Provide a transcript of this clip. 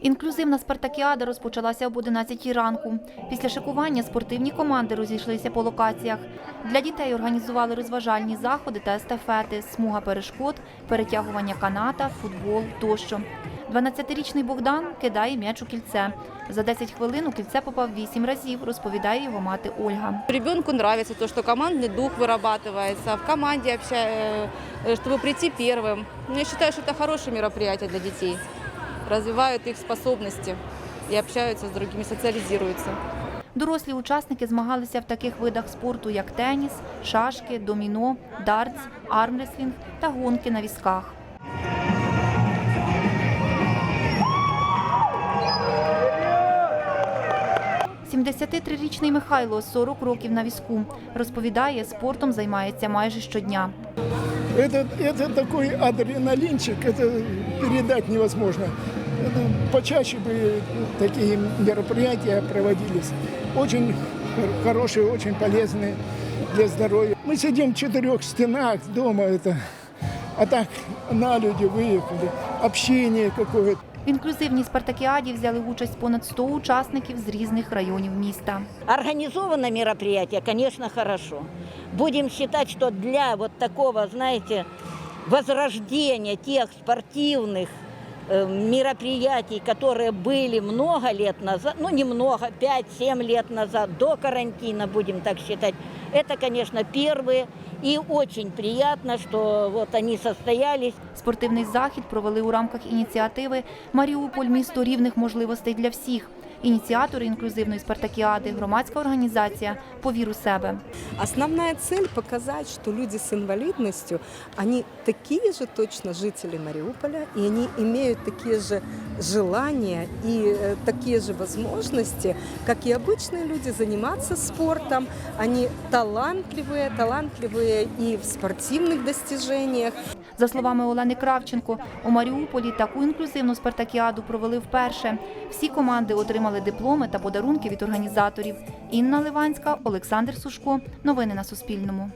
Інклюзивна спартакіада розпочалася об 11 ранку. Після шикування спортивні команди розійшлися по локаціях. Для дітей організували розважальні заходи та естафети, смуга перешкод, перетягування каната, футбол тощо. 12-річний Богдан кидає м'яч у кільце. За 10 хвилин у кільце попав 8 разів, розповідає його мати Ольга. Ребенку нравится то, что командный дух вырабатывается, в команде обща- э, чтобы прийти первым. Ну, Я считаю, что это хорошее мероприятие для детей. Развивают их способности и общаются с другими, социализируются. Дорослі учасники змагалися в таких видах спорту, як теніс, шашки, доміно, дартс, армреслінг та гонки на візках. – 73-річний Михайло 40 років на візку. Розповідає, спортом займається майже щодня. Это, это такой адреналинчик, это передать невозможно. Это почаще бы такие мероприятия проводились. Очень хор- хорошие, очень полезные для здоровья. Мы сидим в четырех стенах дома, это, а так на люди выехали, общение какое-то. В інклюзивній спартакіаді взяли участь понад 100 учасників з різних районів міста. Организовано мероприятие, конечно, хорошо. Будем считать, что для вот такого, знаете, возрождения тех спортивных э, мероприятий, которые были много лет назад, ну немного, 5-7 лет назад, до карантина, будем так считать, это, конечно, первые. И очень приятно, что вот они состоялись. Спортивний захід провели у рамках ініціативи Маріуполь місто рівних можливостей для всіх. Ініціатори інклюзивної спартакіади, громадська організація «Повір у себе. Основная цель – показать, что люди с инвалидностью, они такие же точно жители Мариуполя, и они имеют такие же желания и э, такие же возможности, как и обычные люди, заниматься спортом. Они талантливые, талантливые и в спортивных достижениях, За словами Олени Кравченко, у Маріуполі таку інклюзивну спартакіаду провели вперше. Всі команди отримали дипломи та подарунки від організаторів. Інна Ливанська, Олександр Сушко. Новини на Суспільному.